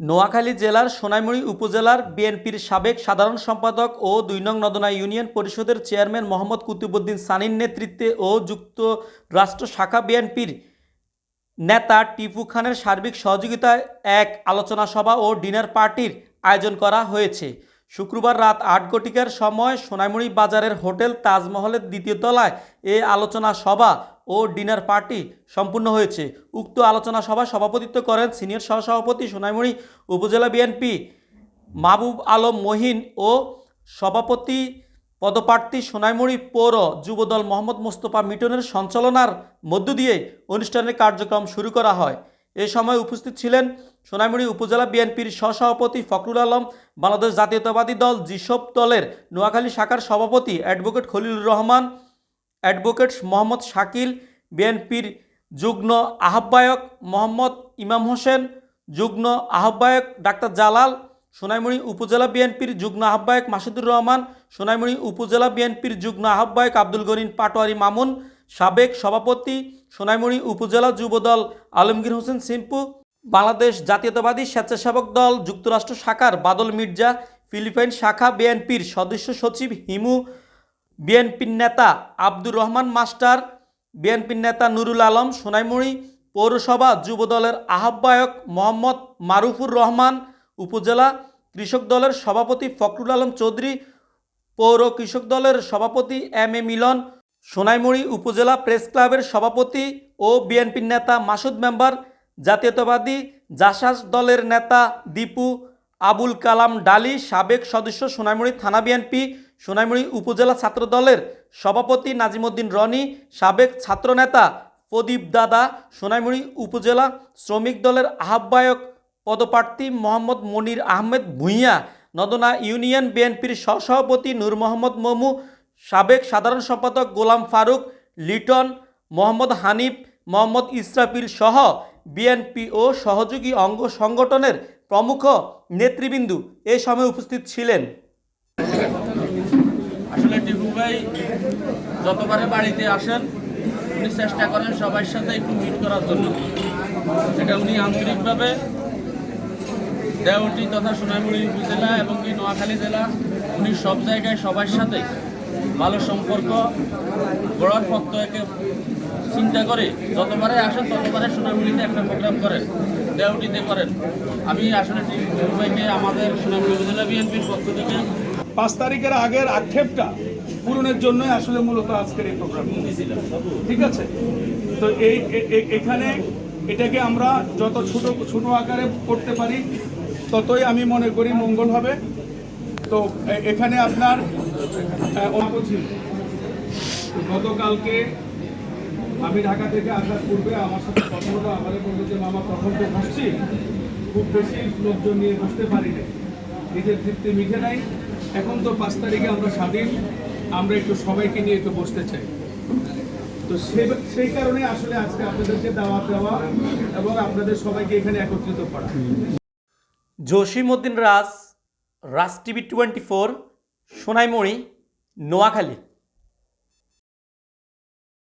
নোয়াখালী জেলার সোনাইমুড়ি উপজেলার বিএনপির সাবেক সাধারণ সম্পাদক ও দুই নং নদনা ইউনিয়ন পরিষদের চেয়ারম্যান মোহাম্মদ কুতুবুদ্দিন সানির নেতৃত্বে ও যুক্তরাষ্ট্র শাখা বিএনপির নেতা টিপু খানের সার্বিক সহযোগিতায় এক আলোচনা সভা ও ডিনার পার্টির আয়োজন করা হয়েছে। শুক্রবার রাত আট ঘটিকার সময় সোনাইমুড়ি বাজারের হোটেল তাজমহলের দ্বিতীয় তলায় এ আলোচনা সভা ও ডিনার পার্টি সম্পূর্ণ হয়েছে। উক্ত আলোচনা সভায় সভাপতিত্ব করেন সিনিয়র সহসভাপতি সোনাইমুড়ি, উপজেলা বিএনপি মাহবুব আলম মহিন ও সভাপতি পদপ্রার্থী সোনাইমুড়ি পৌর যুবদল মোহাম্মদ মোস্তফা মিটনের সঞ্চালনার মধ্য দিয়ে অনুষ্ঠানের কার্যক্রম শুরু করা হয়। এ সময় উপস্থিত ছিলেন সোনাইমুড়ি উপজেলা বিএনপির সহসভাপতি ফখরুল আলম, বাংলাদেশ জাতীয়তাবাদী দল জিসব দলের নোয়াখালী শাখার সভাপতি অ্যাডভোকেট খলিলুর রহমান অ্যাডভোকেট মোহাম্মদ শাকিল, বিএনপির যুগ্ম আহ্বায়ক মোহাম্মদ ইমাম হোসেন, যুগ্ম আহ্বায়ক ডাক্তার জালাল, সোনাইমুড়ি উপজেলা বিএনপির যুগ্ম আহ্বায়ক মাসুদুর রহমান, সোনাইমুড়ি উপজেলা বিএনপির যুগ্ম আহ্বায়ক আব্দুল গনিন পাটোয়ারি মামুন, সাবেক সভাপতি সোনাইমুড়ি উপজেলা যুবদল আলমগীর হোসেন সিম্পু, বাংলাদেশ জাতীয়তাবাদী স্বেচ্ছাসেবক দল যুক্তরাষ্ট্র শাখার বাদল মির্জা, ফিলিপাইন শাখা বিএনপির সদস্য সচিব হিমু বিএনপির নেতা আব্দুর রহমান মাস্টার বিএনপির নেতা নুরুল আলম সোনাইমুড়ি, পৌরসভা যুবদলের আহ্বায়ক মোহাম্মদ মারুফুর রহমান, উপজেলা কৃষক দলের সভাপতি ফখরুল আলম চৌধুরী, পৌর কৃষক দলের সভাপতি এম এ মিলন সোনাইমুড়ি, উপজেলা প্রেস ক্লাবের সভাপতি ও বিএনপির নেতা মাসুদ মেম্বার, জাতীয়তাবাদী জাসাস দলের নেতা দীপু আবুল কালাম ডালি সাবেক সদস্য সোনাইমুড়ি থানা বিএনপি, সোনাইমুড়ি উপজেলা ছাত্র দলের সভাপতি নাজিমুদ্দিন রনি, সাবেক ছাত্রনেতা প্রদীপ দাদা, সোনাইমুড়ি উপজেলা শ্রমিক দলের আহ্বায়ক পদপ্রার্থী মোহাম্মদ মনির আহমেদ ভূঁইয়া, নদনা ইউনিয়ন বিএনপির সহসভাপতি নূর মোহাম্মদ মমু, সাবেক সাধারণ সম্পাদক গোলাম ফারুক, লিটন মোহাম্মদ হানিফ, মোহাম্মদ ইসরাফিল সহ বিএনপি ও সহযোগী অঙ্গ সংগঠনের প্রমুখ নেতৃবৃন্দু এ সময় উপস্থিত ছিলেন। আসলে টিপু ভাই, যতবারে বাড়িতে আসেন, উনি চেষ্টা করেন সবার সাথে একটু মিট করার জন্য। এটা উনি আন্তরিকভাবে দেওটি তথা সোনাইমুড়ি উপজেলা এবং কি নোয়াখালী জেলা, উনি সব জায়গায় সবার সাথে ভালো সম্পর্ক গড়ার একে চিন্তা করে যতবারে আসেন ততবারে সোনাইমুড়িতে একটা প্রোগ্রাম করেন। দেওটিতে করেন। আমি আসলে ভাইকে আমাদের সোনাইমুড়ি উপজেলা বিএনপির পক্ষ থেকে পাঁচ তারিখের আগের আক্ষেপটা পূরণের জন্যই আসলে মূলত আজকের এই প্রোগ্রাম। ঠিক আছে? তো এই এখানে এটাকে আমরা যত ছোট ছোট আকারে করতে পারি, ততই আমি মনে করি মঙ্গল হবে। তো এখানে আপনার গতকালকে আমি ঢাকা থেকে আসার পূর্বে আমার সাথে কথা হলো, আমাদের বলল যে, মামা প্রথম তো বসছি খুব বেশি লোকজন নিয়ে বসতে পারি না নিজের তৃপ্তি মিঠে নাই। এখন তো পাঁচ তারিখে আমরা স্বাধীন। আমরা একটু সবাইকে নিয়ে একটু বসতে চাই। তো সেই কারণে আসলে আজকে আপনাদেরকে দাওয়াত দেওয়া এবং আপনাদের সবাইকে এখানে একত্রিত করা। Jasimuddin Raj Raj TV twenty four, Sonaimuri, Noakhali.